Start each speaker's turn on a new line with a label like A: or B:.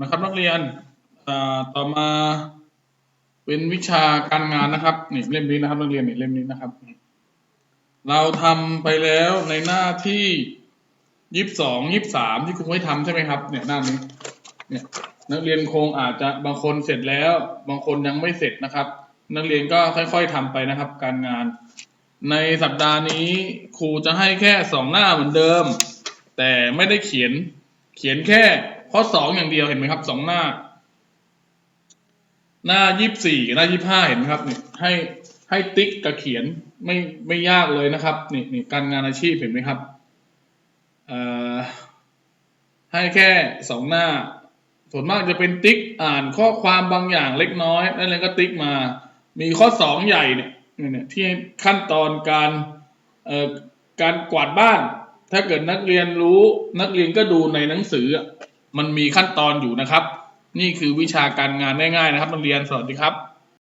A: นะครับนักเรียนต่อมาเป็นวิชาการงานนะครับนี่เล่มนี้นะครับนักเรียนนี่เล่มนี้นะครับ เราทำไปแล้วในหน้าที่ยี่สิบสองยี่สิบสามที่ครูให้ทำใช่ไหมครับ เนี่ยหน้านี้ เนี่ย นักเรียนคงอาจจะบางคนเสร็จแล้ว บางคนยังไม่เสร็จนะครับ นักเรียนก็ค่อย ๆทำไปนะครับ การงาน ในสัปดาห์นี้ครูจะให้แค่สองหน้าเหมือนเดิม แต่ไม่ได้เขียนเขียนแค่ ข้อสองอย่างเดียวเห็นไหมครับสองหน้า หน้ายี่สี่หน้ายี่ห้าเห็นไหมครับนี่ให้ให้ติ๊กกับเขียนไม่ไม่ยากเลยนะครับนี่นี่การงานอาชีพเห็นไหมครับเอ่อให้แค่สองหน้า ส่วนมากจะเป็นติ๊กอ่านข้อความบางอย่างเล็กน้อยนั่นเลยก็ติ๊กมา มีข้อสองใหญ่เนี่ยเนี่ยที่ขั้นตอนการเอ่อการกวาดบ้าน ถ้าเกิดนักเรียนรู้นักเรียนก็ดูในหนังสือ มันมีขั้นตอนอยู่นะครับ นี่คือวิชาการงานง่ายๆนะครับนักเรียนสวัสดีครับ